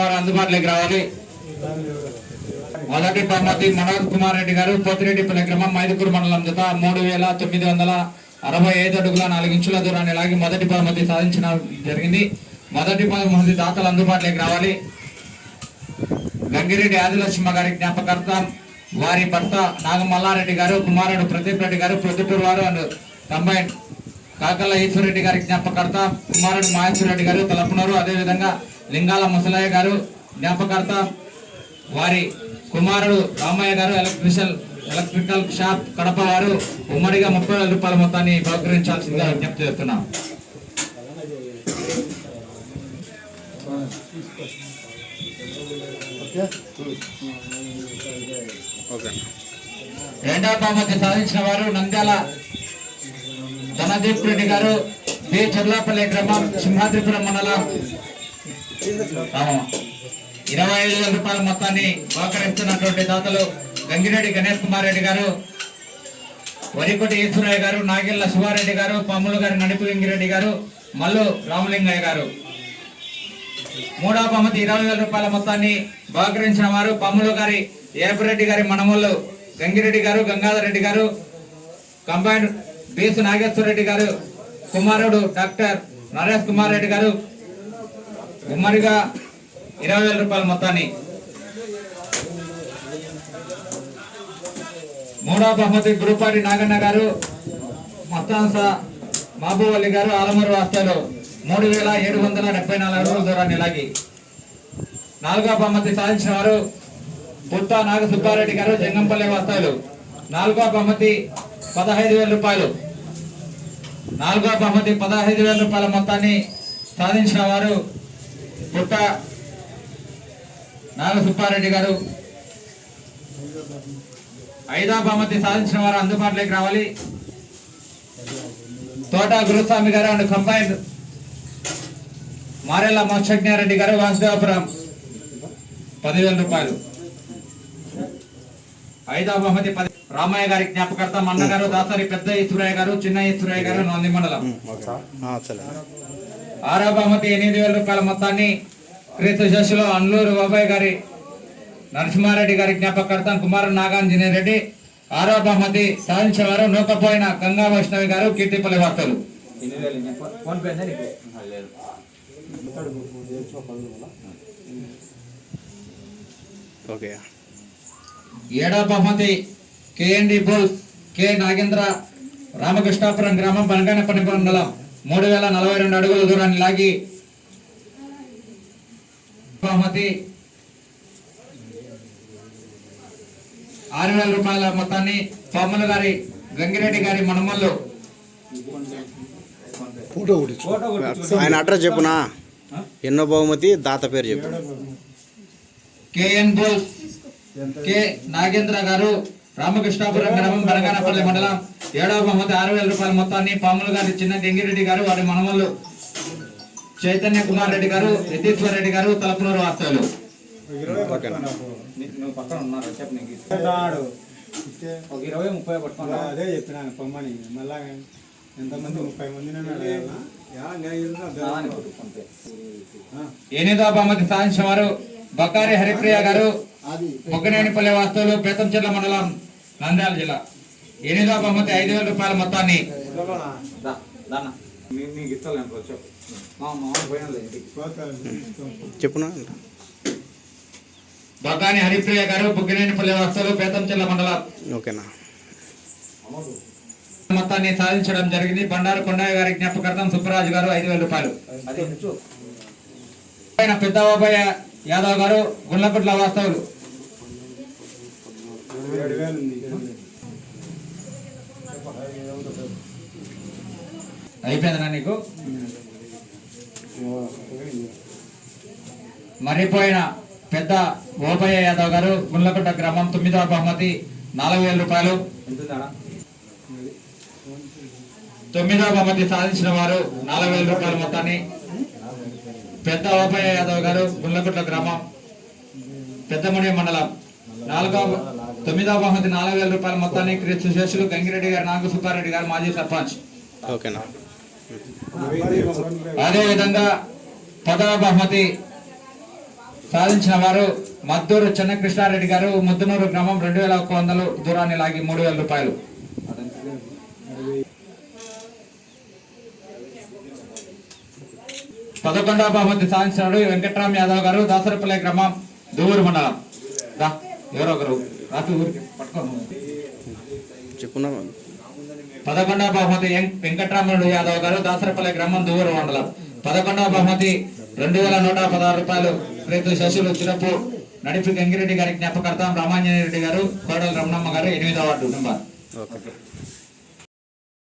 వారు అందుబాటులోకి రావాలి. మొదటి బహుమతి మనోజ్ కుమార్ రెడ్డి గారు పొత్తిరెడ్డిపల్లి క్రమం మైదుకూరు మండలం జత మూడు వేల తొమ్మిది వందల అరవై ఐదు అడుగుల నాలుగు ఇంచుల దూరాన్ని లాగి మొదటి బహుమతి సాధించిన జరిగింది. మొదటి బహుమతి దాతలు అందుబాటులోకి రావాలి. గంగిరెడ్డి ఆదిలక్ష్మ గారి జ్ఞాపకర్త వారి భర్త నాగమల్లారెడ్డి గారు కుమారుడు ప్రదీప్ రెడ్డి గారు ప్రొద్దుటూరు వారు అండ్ కంబైన్ కాకల ఈశ్వరెడ్డి గారి జ్ఞాపకార్థ కుమారుడు మహేశ్వర రెడ్డి గారు తలపునరు. అదేవిధంగా లింగాల ముసలయ్య గారు జ్ఞాపకార్థ వారి కుమారుడు రామయ్య గారు ఎలక్ట్రిషల్ ఎలక్ట్రికల్ షాప్ కడప వారు ఉమ్మడిగా ముప్పై వేల రూపాయల మొత్తాన్ని బహుకరించాల్సిందిగా విజ్ఞప్తి చేస్తున్నాం. రెండవ బహుమతి సాధించిన వారు నంద్యాల ధనదీప్ రెడ్డి గారు బి చర్లాపల్లి గ్రామం సింహాద్రిపురం మండలం. ఇరవై ఐదు వేల రూపాయల మొత్తాన్ని బహుకరిస్తున్నటువంటి దాతలు గంగిరెడ్డి గణేష్ కుమార్ రెడ్డి గారు వరికోటి ఈశ్వరయ్య గారు నాగిళ్ళ శివారెడ్డి గారు పాములు గారి నడిపు వెంగిరెడ్డి గారు మల్లు రామలింగయ్య గారు. మూడవ బహుమతి ఇరవై వేల రూపాయల మొత్తాన్ని బహకరించిన వారు పాములు గారి ఏపరెడ్డి గారి మనమల్లు గంగిరెడ్డి గారు గంగాధర్ రెడ్డి గారు కంబైన్డ్ బీసు నాగేశ్వర రెడ్డి గారు కుమారుడు డాక్టర్ నరేష్ కుమార్ రెడ్డి గారు ఉమ్మడిగా ఇరవై వేల రూపాయల మొత్తాన్ని. మూడవ బహుమతి గురుపాటి నాగన్న గారు మస్తాన్స మహబూబ్ గారు ఆలమూరు వాస్తాలు మూడు వేల ఏడు వందల డెబ్బై నాలుగు అడుగుల దూరాన్ని లాగి. నాలుగవ బహుమతి సాధించిన వారు పుట్ట నాగ సుబ్బారెడ్డి గారు జంగంపల్లి వాస్తాలు. నాలుగవ బహుమతి పదహైదు వేల రూపాయలు. నాలుగో బహుమతి పదహైదు వేల రూపాయల మొత్తాన్ని సాధించిన వారు పుట్ట నాగ సుబ్బారెడ్డి గారు. ఐదో బహుమతి సాధించిన వారు అందుబాటులోకి రావాలి. తోట గురుస్వామి గారు అండ్ కంబైన్డ్ మారెల్ల మోక్షజ్ఞారెడ్డి గారు వాసుదేవపురం. పదివేల రూపాయలు. ఐదవ బహుమతి పది. రామయ్య గారి జ్ఞాపకర్త మన్న గారు దాసరి పెద్ద ఈశ్వరయ్య గారు చిన్న ఈశ్వరయ్య గారు నంది మండలం. సరే. ఆరో బహుమతి ఎనిమిది వేల రూపాయల మొత్తాన్ని క్రీస్తు శశిలో అన్లూరు బాబాయ్ గారి నరసింహారెడ్డి గారి జ్ఞాపకర్త కుమారు నాగాంజనేయ రెడ్డి. ఆరో బహుమతి సాధించేవారు నూకపోయిన గంగా వైష్ణవి గారు కీర్తిపల్లి వార్తలు. ఓకే. ఏడవ బహుమతి KND bull K Nagendra Ramakrishnapuram గ్రామం బనగానపల్లి మండలం మూడు వేల నలభై రెండు అడుగుల దూరాన్ని లాగి బహుమతి ఆరు వేల రూపాయల మొత్తాన్ని పాముల గారి గంగిరెడ్డి గారి మనమల్లు. ఆయన అడ్రస్ చెప్పునా ఎన్నో బహుమతి దాత పేరు చెప్పు. కేఎన్ బోస్ కె నాగేంద్ర గారు రామకృష్ణాపురం గ్రామం బనగానపల్లి మండలం ఏడవ బహుమతి ఆరు వేల రూపాయల మొత్తాన్ని పాములు గారి చిన్న గంగిరెడ్డి గారు వారి మనమల్లు చైతన్య కుమార్ రెడ్డి గారు యతీశ్వర్ రెడ్డి గారు తలపునూరు వాస్తవులు ఓకేనా నువ్వు పక్కన ఉన్నారు చెప్పు నీకు రాడు ఒక ఇరవై ముప్పై పట్టుకున్నా అదే చెప్పినాను పొమ్మని. మళ్ళా ఎంతమంది ముప్పై మంది ఎనిమిదవ బహుమతి సాధించిన వారు బకారి హరిప్రియ గారు మొగ్గనేనిపల్లి వాస్తవులు బేతంచెర్ల మండలం నంద్యాల జిల్లా. ఎనిమిదవ బహుమతి ఐదు వేల రూపాయల మొత్తాన్ని. చెప్పునా? బకాని హరిప్రియ గారు బుగ్గినేనిపల్లి వాస్తవులు బేతంచెర్ల మండలం. ఓకేనా? మొత్తాన్ని సాధించడం జరిగింది. బండారు కొండయ్య గారి జ్ఞాపకార్థం సుబ్బరాజు గారు ఐదు వేల రూపాయలు. పైన పెద్ద బాబయ్య యాదవ్ గారు గుండ్లపుట్ల వాస్తవులు ఏడు వేలు ఉంది అయిపోయిందా నీకు? మరిపోయిన పెద్ద ఓపయ్య యాదవ్ గారు గుండ్లకుంట గ్రామం తొమ్మిదవ బహుమతి నాలుగు వేల రూపాయలు. తొమ్మిదవ బహుమతి సాధించిన వారు నాలుగు వేల రూపాయల మొత్తాన్ని. పెద్ద ఓపయ్య యాదవ్ గారు గుండ్లకుంట గ్రామం పెద్దమణి మండలం. నాలుగవ తొమ్మిదవ బహుమతి నాలుగు వేల రూపాయల మొత్తాన్ని క్రీస్తు శేషులు గంగిరెడ్డి గారు నాగ సుబ్బారెడ్డి గారు మాజీ సర్పంచ్. అదే విధంగా పదవ బహుమతి సాధించిన వారు మద్దూరు చెన్నకృష్ణారెడ్డి గారు ముద్దునూరు గ్రామం రెండు వేల ఒక్క వందలు దూరాన్ని లాగి మూడు వేల రూపాయలు. పదకొండవ బహుమతి సాధించినాడు వెంకట్రామ్ యాదవ్ గారు దాసరపల్లి గ్రామం దూరు మండలం. ఎవరో ఒకరు రాత్రి ఊరికి పట్టుకోండి చెప్పునా పదకొండవ బహుమతి వెంకట్రామనుడు యాదవ్ గారు దాసరపల్లి గ్రామం దూరు మండలం. పదకొండవ బహుమతి రెండు వేల నూట పదహారు రూపాయలు రైతు శశులు చిరపు నడిపి గంగిరెడ్డి గారి జ్ఞాపకార్థం రామాంజనేయ రెడ్డి గారు కోడల రమణమ్మ గారు ఎనిమిదవ వార్డు నెంబర్